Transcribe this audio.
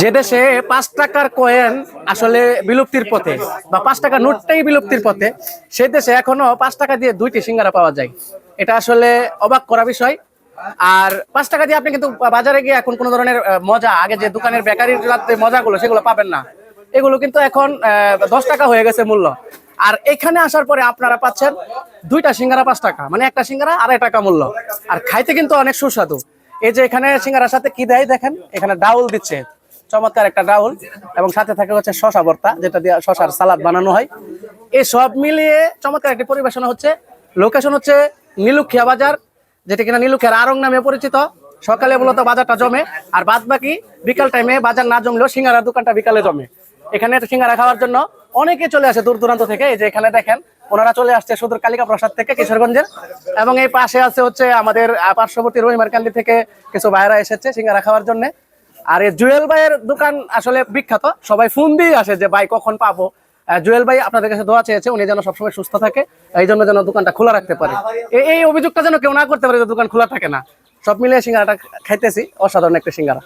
যে দেশে পাঁচ টাকার কয়েন আসলে বিলুপ্তির পথে, বা পাঁচ টাকা নোটটাই বিলুপ্তির পথে, সেই দেশে এখনও পাঁচ টাকা দিয়ে দুইটি সিঙ্গারা পাওয়া যায়। এটা আসলে অবাক করা বিষয়। আর পাঁচ টাকা দিয়ে আপনি কিন্তু বাজারে গিয়ে এখন কোনো ধরনের মজা, আগে যে দোকানের বেকারির মজাগুলো, সেগুলো পাবেন না। এগুলো কিন্তু এখন দশ টাকা হয়ে গেছে মূল্য। আর এখানে আসার পরে আপনারা পাচ্ছেন দুইটা সিঙ্গারা পাঁচ টাকা মানে একটা সিঙ্গারা আড়াই টাকা মূল্য। আর খাইতে কিন্তু অনেক সুস্বাদু। এই যে এখানে সিঙ্গারার সাথে কি দেয় দেখেন? এখানে ডাউল দিচ্ছে। চমৎকার একটা ডাউল এবং সাথে থাকে হচ্ছে শশা ভর্তা, যেটা দিয়ে শশার সালাদ বানানো হয়। এই সব মিলিয়ে চমৎকার একটি পরিবেশনা হচ্ছে। লোকেশন হচ্ছে নীলুখিয়া বাজার, যেটা কিনা নীলুখিয়ার আরং নামে পরিচিত। সকালে মূলত বাজারটা জমে, আর বাদ বাকি বিকাল টাইমে বাজার না জমলেও সিঙ্গারার দোকানটা বিকালে জমে। এখানে সিঙ্গারা খাওয়ার জন্য অনেকে চলে আসে দূর দূরান্ত থেকে। এই যে এখানে দেখেন, ওনারা চলে আসছে সুদূর কালিকা প্রসাদ থেকে কিশোরগঞ্জের। এবং এই পাশে আছে হচ্ছে আমাদের পার্শ্ববর্তী রহিমারকান্দি থেকে কিছু ভাইরা এসেছে সিঙ্গারা খাওয়ার জন্য। আর এই জুয়েল ভাইয়ের দোকান আসলে বিখ্যাত। সবাই ফোন দিয়ে আসে যে, ভাই, কখন পাবো? জুয়েল ভাই আপনাদের কাছে দোয়া চেয়েছে, উনি যেন সবসময় সুস্থ থাকে, এই জন্য যেন দোকানটা খোলা রাখতে পারে। এই অভিযোগটা যেন কেউ না করতে পারে যে দোকান খোলা থাকে না। সব মিলিয়ে সিঙ্গারাটা খাইতেছি, অসাধারণ একটা সিঙ্গারা।